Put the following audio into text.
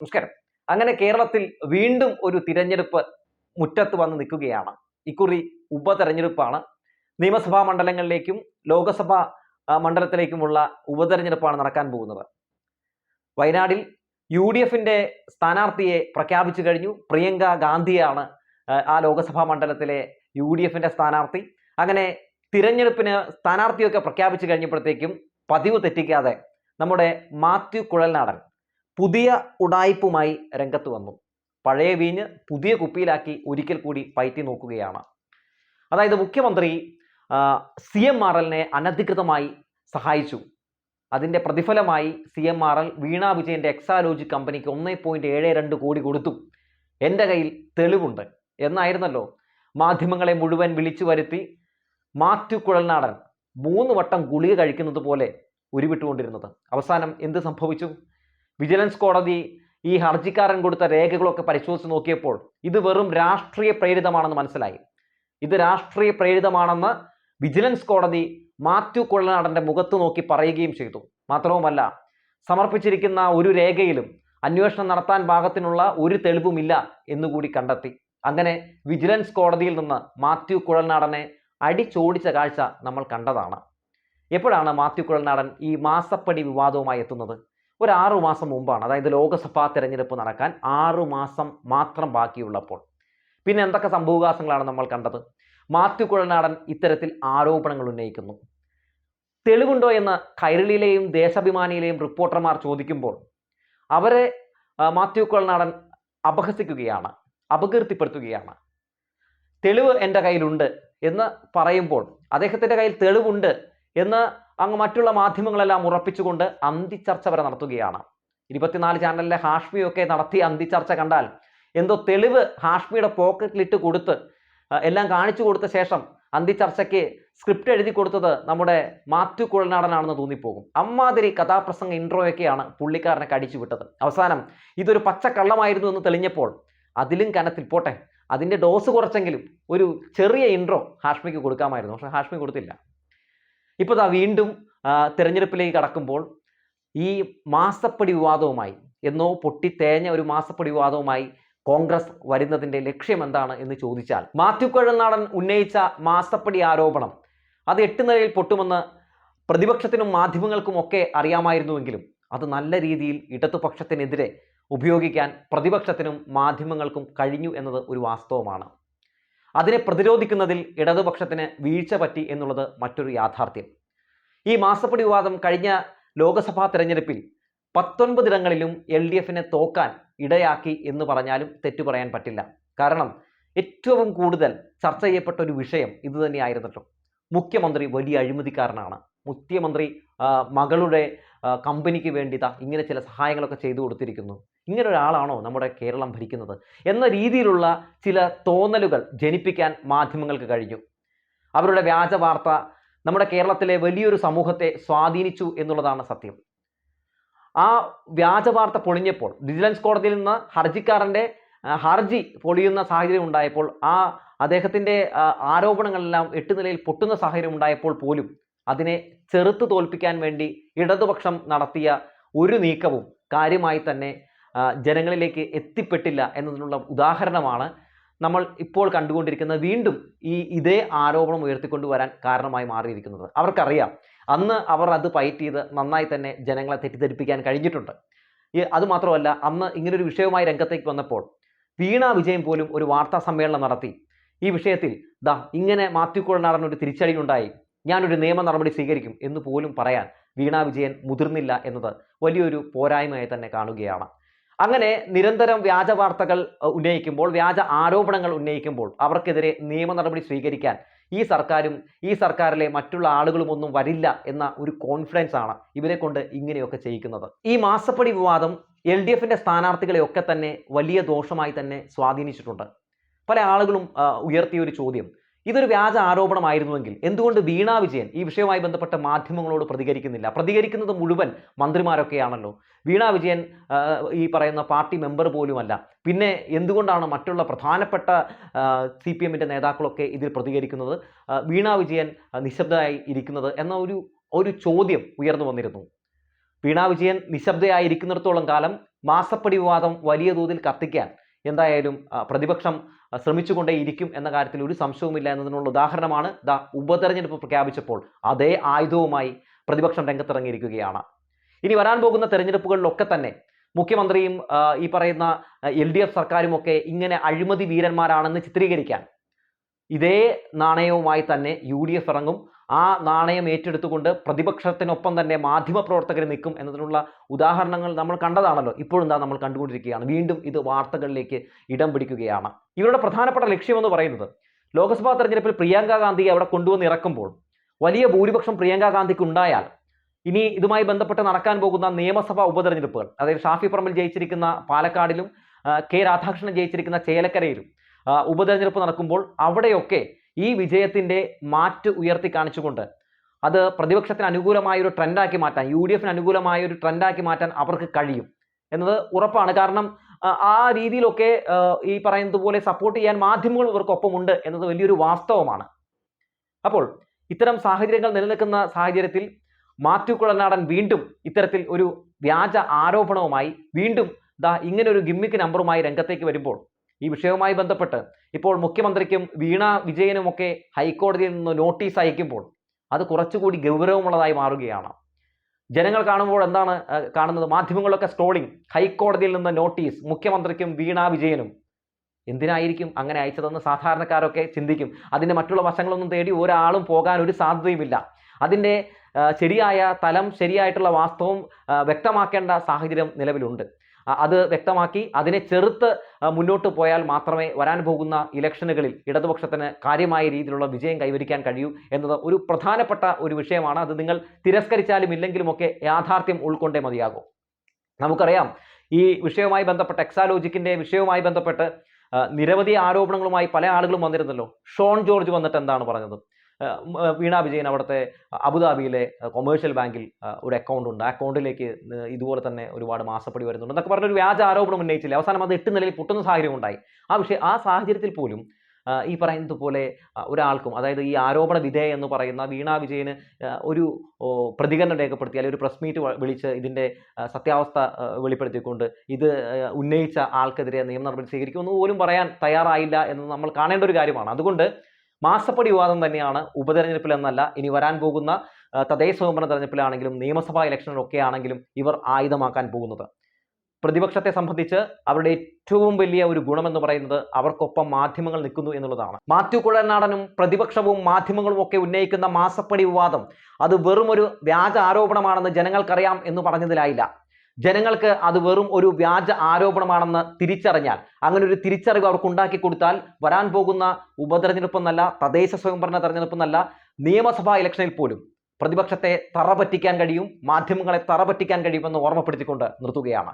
നമസ്കാരം. അങ്ങനെ കേരളത്തിൽ വീണ്ടും ഒരു തിരഞ്ഞെടുപ്പ് മുറ്റത്ത് വന്ന് നിൽക്കുകയാണ്. ഇക്കുറി ഉപതെരഞ്ഞെടുപ്പാണ്. നിയമസഭാ മണ്ഡലങ്ങളിലേക്കും ലോകസഭാ മണ്ഡലത്തിലേക്കുമുള്ള ഉപതെരഞ്ഞെടുപ്പാണ് നടക്കാൻ പോകുന്നത്. വയനാടിൽ യു ഡി എഫിന്റെ സ്ഥാനാർത്ഥിയെ പ്രഖ്യാപിച്ചു കഴിഞ്ഞു. പ്രിയങ്ക ഗാന്ധിയാണ് ആ, ലോകസഭാ മണ്ഡലത്തിലെ യു ഡി എഫിന്റെ സ്ഥാനാർത്ഥി. അങ്ങനെ തിരഞ്ഞെടുപ്പിന് സ്ഥാനാർത്ഥിയൊക്കെ പ്രഖ്യാപിച്ചു കഴിഞ്ഞപ്പോഴത്തേക്കും പതിവ് തെറ്റിക്കാതെ നമ്മുടെ മാത്യു കുഴൽനാടൻ പുതിയ ഉടായ്പുമായി രംഗത്ത് വന്നു. പഴയ വീഞ്ഞ് പുതിയ കുപ്പിയിലാക്കി ഒരിക്കൽ കൂടി പയറ്റി നോക്കുകയാണ്. അതായത് മുഖ്യമന്ത്രി സി എം ആർ എല്ലിനെ അനധികൃതമായി സഹായിച്ചു. അതിന്റെ പ്രതിഫലമായി C M R L Veena വിജയന്റെ എക്സാലോജി കമ്പനിക്ക് ഒന്നേ പോയിന്റ് ഏഴ് രണ്ട് കോടി കൊടുത്തു. എന്റെ കയ്യിൽ തെളിവുണ്ട്. എന്നായിരുന്നല്ലോ? മാധ്യമങ്ങളെ മുഴുവൻ വിളിച്ചു വരുത്തി മാത്യു കുഴൽനാടൻ മൂന്ന് വട്ടം ഗുളിക കഴിക്കുന്നത് പോലെ ഉരുവിട്ടുകൊണ്ടിരുന്നത്. അവസാനം എന്ത് സംഭവിച്ചു? വിജിലൻസ് കോടതി ഈ ഹർജിക്കാരൻ കൊടുത്ത രേഖകളൊക്കെ പരിശോധിച്ച് നോക്കിയപ്പോൾ ഇത് വെറും രാഷ്ട്രീയ പ്രേരിതമാണെന്ന് മനസ്സിലായി. ഇത് രാഷ്ട്രീയ പ്രേരിതമാണെന്ന് വിജിലൻസ് കോടതി മാത്യു കൊള്ളനാടന്റെ മുഖത്ത് നോക്കി പറയുകയും ചെയ്തു. മാത്രവുമല്ല സമർപ്പിച്ചിരിക്കുന്ന ഒരു രേഖയിലും അന്വേഷണം നടത്താൻ ഭാഗത്തിനുള്ള ഒരു തെളിവുമില്ല എന്നുകൂടി കണ്ടെത്തി. അങ്ങനെ വിജിലൻസ് കോടതിയിൽ നിന്ന് മാത്യു കുഴൽനാടനെ അടിച്ചോടിച്ച കാഴ്ച നമ്മൾ കണ്ടതാണ്. എപ്പോഴാണ് മാത്യു കുഴൽനാടൻ ഈ മാസപ്പടി വിവാദവുമായി എത്തുന്നത്? ഒരു ആറു മാസം മുമ്പാണ് അതായത് ലോക്സഭാ തെരഞ്ഞെടുപ്പ് നടക്കാൻ ആറു മാസം മാത്രം ബാക്കിയുള്ളപ്പോൾ. പിന്നെ എന്തൊക്കെ സംഭവവികാസങ്ങളാണ് നമ്മൾ കണ്ടത്? മാത്യു കുഴനാടൻ ഇത്തരത്തിൽ ആരോപണങ്ങൾ ഉന്നയിക്കുന്നു. തെളിവുണ്ടോ എന്ന് കൈരളിയിലെയും ദേശാഭിമാനിയിലെയും റിപ്പോർട്ടർമാർ ചോദിക്കുമ്പോൾ അവരെ മാത്യു കുഴനാടൻ അപഹസിക്കുകയാണ് അപകീർത്തിപ്പെടുത്തുകയാണ്. തെളിവ് എന്റെ കയ്യിലുണ്ട് എന്ന് പറയുമ്പോൾ അദ്ദേഹത്തിന്റെ കയ്യിൽ തെളിവുണ്ട് എന്ന് അങ്ങ് മറ്റുള്ള മാധ്യമങ്ങളെല്ലാം ഉറപ്പിച്ചുകൊണ്ട് അന്തിച്ചർച്ച വരെ നടത്തുകയാണ്. ഇരുപത്തിനാല് ചാനലിലെ ഹാഷ്മിയൊക്കെ നടത്തിയ അന്തിച്ചർച്ച കണ്ടാൽ എന്തോ തെളിവ് ഹാഷ്മിയുടെ പോക്കറ്റിലിട്ട് കൊടുത്ത് എല്ലാം കാണിച്ചു കൊടുത്ത ശേഷം അന്തിച്ചർച്ചയ്ക്ക് സ്ക്രിപ്റ്റ് എഴുതി കൊടുത്തത് നമ്മുടെ മാത്യു കുഴൽനാടനാണെന്ന് തോന്നിപ്പോകും. അമ്മാതിരി കഥാപ്രസംഗ ഇൻട്രോയൊക്കെയാണ് പുള്ളിക്കാരനെ കടിച്ചു വിട്ടത്. അവസാനം ഇതൊരു പച്ചക്കള്ളമായിരുന്നു എന്ന് തെളിഞ്ഞപ്പോൾ അതിലും കനത്തിൽ പോട്ടെ അതിന്റെ ഡോസ് കുറച്ചെങ്കിലും ഒരു ചെറിയ ഇൻട്രോ ഹാഷ്മിക്ക് കൊടുക്കാമായിരുന്നു. പക്ഷെ ഹാഷ്മി കൊടുത്തില്ല. ഇപ്പോൾ ദാ വീണ്ടും തിരഞ്ഞെടുപ്പിലേക്ക് കടക്കുമ്പോൾ ഈ മാസപ്പടി വിവാദവുമായി എന്നോ പൊട്ടിത്തേഞ്ഞ ഒരു മാസപ്പടി വിവാദവുമായി കോൺഗ്രസ് വരുന്നതിന്റെ ലക്ഷ്യം എന്താണ് എന്ന് ചോദിച്ചാൽ മാത്യു കുഴൽനാടൻ ഉന്നയിച്ച മാസപ്പടി ആരോപണം അത് എട്ട് നിലയിൽ പൊട്ടുമെന്ന് പ്രതിപക്ഷത്തിനും മാധ്യമങ്ങൾക്കും ഒക്കെ അറിയാമായിരുന്നുവെങ്കിലും അത് നല്ല രീതിയിൽ ഇടതുപക്ഷത്തിനെതിരെ ഉപയോഗിക്കാൻ പ്രതിപക്ഷത്തിനും മാധ്യമങ്ങൾക്കും കഴിഞ്ഞു എന്നത് ഒരു വാസ്തവമാണ്. അതിനെ പ്രതിരോധിക്കുന്നതിൽ ഇടതുപക്ഷത്തിന് വീഴ്ച പറ്റി എന്നുള്ളത് മറ്റൊരു യാഥാർത്ഥ്യം. ഈ മാസപ്പടി വിവാദം കഴിഞ്ഞ ലോക്സഭാ തെരഞ്ഞെടുപ്പിൽ പത്തൊൻപതിടങ്ങളിലും എൽ ഡി എഫിനെ തോക്കാൻ ഇടയാക്കി എന്ന് പറഞ്ഞാലും തെറ്റു പറയാൻ പറ്റില്ല. കാരണം ഏറ്റവും കൂടുതൽ ചർച്ച ചെയ്യപ്പെട്ട ഒരു വിഷയം ഇത് തന്നെയായിരുന്നല്ലോ. മുഖ്യമന്ത്രി വലിയ അഴിമതിക്കാരനാണ്. മുഖ്യമന്ത്രി മകളുടെ കമ്പനിക്ക് വേണ്ടിടാ ഇങ്ങനെ ചില സഹായങ്ങളൊക്കെ ചെയ്തു കൊടുത്തിരിക്കുന്നു. ഇങ്ങനെ ഒരാളാണോ നമ്മുടെ കേരളം ഭരിക്കുന്നത്? എന്ന രീതിയിലുള്ള ചില തോന്നലുകൾ ജനിപ്പിക്കാൻ മാധ്യമങ്ങൾക്ക് കഴിഞ്ഞു. അവരുടെ വ്യാജ വാർത്ത നമ്മുടെ കേരളത്തിലെ വലിയൊരു സമൂഹത്തെ സ്വാധീനിച്ചു എന്നുള്ളതാണ് സത്യം. ആ വ്യാജ വാർത്ത പൊളിഞ്ഞപ്പോൾ വിജിലൻസ് കോടതിയിൽ നിന്ന് ഹർജിക്കാരന്റെ ഹർജി പൊളിയുന്ന സാഹചര്യം ഉണ്ടായപ്പോൾ ആ അദ്ദേഹത്തിന്റെ ആരോപണങ്ങളെല്ലാം എട്ട് നിലയിൽ പൊട്ടുന്ന സാഹചര്യം ഉണ്ടായപ്പോൾ പോലും അതിനെ ചെറുത്ത് തോൽപ്പിക്കാൻ വേണ്ടി ഇടതുപക്ഷം നടത്തിയ ഒരു നീക്കവും കാര്യമായി തന്നെ ജനങ്ങളിലേക്ക് എത്തിപ്പെട്ടില്ല എന്നതിനുള്ള ഉദാഹരണമാണ് നമ്മൾ ഇപ്പോൾ കണ്ടുകൊണ്ടിരിക്കുന്ന വീണ്ടും ഈ ഇതേ ആരോപണം ഉയർത്തിക്കൊണ്ടുവരാൻ കാരണമായി മാറിയിരിക്കുന്നത്. അവർക്കറിയാം അന്ന് അവർ അത് ഫൈറ്റ് ചെയ്ത് നന്നായി തന്നെ ജനങ്ങളെ തെറ്റിദ്ധരിപ്പിക്കാൻ കഴിഞ്ഞിട്ടുണ്ട്. അതുമാത്രമല്ല അന്ന് ഇങ്ങനൊരു വിഷയവുമായി രംഗത്തേക്ക് വന്നപ്പോൾ വീണ വിജയൻ പോലും ഒരു വാർത്താ സമ്മേളനം നടത്തി. ഈ വിഷയത്തിൽ ദാ ഇങ്ങനെ മാത്യു കുഴനാടൻ ഒരു തിരിച്ചടി ഉണ്ടായി ഞാനൊരു നിയമ നടപടി സ്വീകരിക്കും എന്ന് പോലും പറയാൻ വീണ വിജയൻ മുതിർന്നില്ല എന്നത് വലിയൊരു പോരായ്മയായി തന്നെ കാണുകയാണ്. അങ്ങനെ നിരന്തരം വ്യാജ വാർത്തകൾ ഉന്നയിക്കുമ്പോൾ വ്യാജ ആരോപണങ്ങൾ ഉന്നയിക്കുമ്പോൾ അവർക്കെതിരെ നിയമ നടപടി സ്വീകരിക്കാൻ ഈ സർക്കാരും ഈ സർക്കാരിലെ മറ്റുള്ള ആളുകളും ഒന്നും വരില്ല എന്ന ഒരു കോൺഫിഡൻസ് ആണ് ഇവരെ കൊണ്ട് ഇങ്ങനെയൊക്കെ ചെയ്യിക്കുന്നത്. ഈ മാസപ്പടി വിവാദം എൽ ഡി എഫിന്റെ സ്ഥാനാർത്ഥികളെയൊക്കെ തന്നെ വലിയ ദോഷമായി തന്നെ സ്വാധീനിച്ചിട്ടുണ്ട്. പല ആളുകളും ഉയർത്തിയ ഒരു ചോദ്യം ഇതൊരു വ്യാജ ആരോപണമായിരുന്നുവെങ്കിൽ എന്തുകൊണ്ട് വീണ വിജയൻ ഈ വിഷയവുമായി ബന്ധപ്പെട്ട മാധ്യമങ്ങളോട് പ്രതികരിക്കുന്നില്ല? പ്രതികരിക്കുന്നത് മുഴുവൻ മന്ത്രിമാരൊക്കെയാണല്ലോ. വീണ വിജയൻ ഈ പറയുന്ന പാർട്ടി മെമ്പർ പോലുമല്ല. പിന്നെ എന്തുകൊണ്ടാണ് മറ്റുള്ള പ്രധാനപ്പെട്ട സി പി എമ്മിന്റെ നേതാക്കളൊക്കെ ഇതിൽ പ്രതികരിക്കുന്നത്? വീണ വിജയൻ നിശബ്ദമായി ഇരിക്കുന്നത് എന്ന ഒരു ഒരു ചോദ്യം ഉയർന്നു വന്നിരുന്നു. വീണ വിജയൻ നിശബ്ദയായിരിക്കുന്നിടത്തോളം കാലം മാസപ്പടി വിവാദം വലിയ തോതിൽ കത്തിക്കാൻ എന്തായാലും പ്രതിപക്ഷം ശ്രമിച്ചുകൊണ്ടേയിരിക്കും എന്ന കാര്യത്തിൽ ഒരു സംശയവുമില്ല എന്നതിനുള്ള ഉദാഹരണമാണ് ദ ഉപതെരഞ്ഞെടുപ്പ് പ്രഖ്യാപിച്ചപ്പോൾ അതേ ആയുധവുമായി പ്രതിപക്ഷം രംഗത്തിറങ്ങിയിരിക്കുകയാണ്. ഇനി വരാൻ പോകുന്ന തെരഞ്ഞെടുപ്പുകളിലൊക്കെ തന്നെ മുഖ്യമന്ത്രിയും ഈ പറയുന്ന എൽ ഡി എഫ് സർക്കാരുമൊക്കെ ഇങ്ങനെ അഴിമതി വീരന്മാരാണെന്ന് ചിത്രീകരിക്കാൻ. ഇതേ നാണയവുമായി തന്നെ യു ഡി എഫ് ഇറങ്ങും. ആ നാണയം ഏറ്റെടുത്തുകൊണ്ട് പ്രതിപക്ഷത്തിനൊപ്പം തന്നെ മാധ്യമ മാധ്യമപ്രവർത്തകർ നിൽക്കും എന്നതിനുള്ള ഉദാഹരണങ്ങൾ നമ്മൾ കണ്ടതാണല്ലോ. ഇപ്പോഴും എന്താ നമ്മൾ കണ്ടുകൊണ്ടിരിക്കുകയാണ്. വീണ്ടും ഇത് വാർത്തകളിലേക്ക് ഇടം പിടിക്കുകയാണ്. ഇവരുടെ പ്രധാനപ്പെട്ട ലക്ഷ്യമെന്ന് പറയുന്നത് ലോക്സഭാ തെരഞ്ഞെടുപ്പിൽ പ്രിയങ്ക ഗാന്ധിയെ അവിടെ കൊണ്ടുവന്ന് ഇറക്കുമ്പോൾ വലിയ ഭൂരിപക്ഷം പ്രിയങ്ക ഗാന്ധിക്ക് ഉണ്ടായാൽ ഇനി ഇതുമായി ബന്ധപ്പെട്ട് നടക്കാൻ പോകുന്ന നിയമസഭാ ഉപതെരഞ്ഞെടുപ്പുകൾ അതായത് ഷാഫി പറമ്പിൽ ജയിച്ചിരിക്കുന്ന പാലക്കാടിലും കെ രാധാകൃഷ്ണൻ ജയിച്ചിരിക്കുന്ന ചേലക്കരയിലും ഉപതെരഞ്ഞെടുപ്പ് നടക്കുമ്പോൾ അവിടെയൊക്കെ ഈ വിജയത്തിന്റെ മാറ്റ് ഉയർത്തി കാണിച്ചുകൊണ്ട് അത് പ്രതിപക്ഷത്തിന് അനുകൂലമായ ഒരു ട്രെൻഡാക്കി മാറ്റാൻ യു ഡി എഫിന് അനുകൂലമായ ഒരു ട്രെൻഡാക്കി മാറ്റാൻ അവർക്ക് കഴിയും എന്നത് ഉറപ്പാണ്. കാരണം ആ, രീതിയിലൊക്കെ ഈ പറയുന്നത് പോലെ സപ്പോർട്ട് ചെയ്യാൻ മാധ്യമങ്ങൾ ഇവർക്കൊപ്പമുണ്ട് എന്നത് വലിയൊരു വാസ്തവമാണ്. അപ്പോൾ ഇത്തരം സാഹചര്യങ്ങൾ നിലനിൽക്കുന്ന സാഹചര്യത്തിൽ മാത്യു കുഴനാടൻ വീണ്ടും ഇത്തരത്തിൽ ഒരു വ്യാജ ആരോപണവുമായി വീണ്ടും ദാ ഇങ്ങനെ ഒരു ഗിമ്മിക്ക് നമ്പറുമായി രംഗത്തേക്ക് വരുമ്പോൾ ഈ വിഷയവുമായി ബന്ധപ്പെട്ട് ഇപ്പോൾ മുഖ്യമന്ത്രിക്കും വീണ വിജയനുമൊക്കെ ഹൈക്കോടതിയിൽ നിന്ന് നോട്ടീസ് അയക്കുമ്പോൾ അത് കുറച്ചുകൂടി ഗൗരവമുള്ളതായി മാറുകയാണ്. ജനങ്ങൾ കാണുമ്പോൾ എന്താണ് കാണുന്നത്? മാധ്യമങ്ങളൊക്കെ സ്ട്രോളിംഗ് ഹൈക്കോടതിയിൽ നിന്ന് നോട്ടീസ് മുഖ്യമന്ത്രിക്കും വീണ വിജയനും. എന്തിനായിരിക്കും അങ്ങനെ അയച്ചതെന്ന് സാധാരണക്കാരൊക്കെ ചിന്തിക്കും. അതിന്റെ മറ്റുള്ള വശങ്ങളൊന്നും തേടി ഒരാളും പോകാൻ ഒരു സാധ്യതയുമില്ല. അതിന്റെ ശരിയായ തലം ശരിയായിട്ടുള്ള വാസ്തവം വ്യക്തമാക്കേണ്ട സാഹചര്യം നിലവിലുണ്ട്. അത് വ്യക്തമാക്കി. അതിനെ ചെറുത്ത് മുന്നോട്ട് പോയാൽ മാത്രമേ വരാൻ പോകുന്ന ഇലക്ഷനുകളിൽ ഇടതുപക്ഷത്തിന് കാര്യമായ രീതിയിലുള്ള വിജയം കൈവരിക്കാൻ കഴിയൂ എന്നത് ഒരു പ്രധാനപ്പെട്ട ഒരു വിഷയമാണ്. അത് നിങ്ങൾ തിരസ്കരിച്ചാലും ഇല്ലെങ്കിലുമൊക്കെ യാഥാർത്ഥ്യം ഉൾക്കൊണ്ടേ മതിയാകും. നമുക്കറിയാം ഈ വിഷയവുമായി ബന്ധപ്പെട്ട് എക്സാലോജിക്കിന്റെ വിഷയവുമായി ബന്ധപ്പെട്ട് നിരവധി ആരോപണങ്ങളുമായി പല ആളുകളും വന്നിരുന്നല്ലോ. ഷോൺ ജോർജ് വന്നിട്ട് എന്താണ് പറഞ്ഞത്? വീണ വിജയൻ അവിടുത്തെ അബുദാബിയിലെ കൊമേഴ്ഷ്യൽ ബാങ്കിൽ ഒരു അക്കൗണ്ട് ഉണ്ട്. ആ അക്കൗണ്ടിലേക്ക് ഇതുപോലെ തന്നെ ഒരുപാട് മാസപ്പടി വരുന്നുണ്ട്. എന്നൊക്കെ പറഞ്ഞൊരു വ്യാജ ആരോപണം ഉന്നയിച്ചില്ല? അവസാനം അത് എട്ട് നിലയിൽ പൊട്ടുന്ന സാഹചര്യം ഉണ്ടായി. ആ വിഷയം ആ സാഹചര്യത്തിൽ പോലും ഈ പറയുന്നത് പോലെ ഒരാൾക്കും അതായത് ഈ ആരോപണ വിധേയ എന്ന് പറയുന്ന വീണ വിജയന് ഒരു പ്രതികരണം രേഖപ്പെടുത്തി അല്ലെങ്കിൽ ഒരു പ്രസ് മീറ്റ് വിളിച്ച് ഇതിന്റെ സത്യാവസ്ഥ വെളിപ്പെടുത്തിക്കൊണ്ട് ഇത് ഉന്നയിച്ച ആൾക്കെതിരെ നിയമ നടപടി സ്വീകരിക്കുമെന്ന് പോലും പറയാൻ തയ്യാറായില്ല എന്ന് നമ്മൾ കാണേണ്ട ഒരു കാര്യമാണ്. അതുകൊണ്ട് മാസപ്പടി വിവാദം തന്നെയാണ് ഉപതെരഞ്ഞെടുപ്പിൽ എന്നല്ല ഇനി വരാൻ പോകുന്ന തദ്ദേശ സ്വയംഭരണ തെരഞ്ഞെടുപ്പിലാണെങ്കിലും നിയമസഭാ ഇലക്ഷനിലൊക്കെ ആണെങ്കിലും ഇവർ ആയുധമാക്കാൻ പോകുന്നത്. പ്രതിപക്ഷത്തെ സംബന്ധിച്ച് അവരുടെ ഏറ്റവും വലിയ ഒരു ഗുണമെന്ന് പറയുന്നത് അവർക്കൊപ്പം മാധ്യമങ്ങൾ നിൽക്കുന്നു എന്നുള്ളതാണ്. മാത്യു കുഴനാടനും പ്രതിപക്ഷവും മാധ്യമങ്ങളും ഒക്കെ ഉന്നയിക്കുന്ന മാസപ്പടി വിവാദം അത് വെറും ഒരു വ്യാജ ആരോപണമാണെന്ന് ജനങ്ങൾക്കറിയാം എന്ന് പറഞ്ഞതിലായില്ല. ജനങ്ങൾക്ക് അത് വെറും ഒരു വ്യാജ ആരോപണമാണെന്ന് തിരിച്ചറിഞ്ഞാൽ അങ്ങനെ ഒരു തിരിച്ചറിവ് അവർക്ക് ഉണ്ടാക്കി കൊടുത്താൽ വരാൻ പോകുന്ന ഉപതെരഞ്ഞെടുപ്പെന്നല്ല തദ്ദേശ സ്വയംഭരണ തെരഞ്ഞെടുപ്പെന്നല്ല നിയമസഭാ ഇലക്ഷനിൽ പോലും പ്രതിപക്ഷത്തെ തറ പറ്റിക്കാൻ കഴിയും മാധ്യമങ്ങളെ തറ പറ്റിക്കാൻ കഴിയുമെന്ന് ഓർമ്മപ്പെടുത്തിക്കൊണ്ട് നിർത്തുകയാണ്.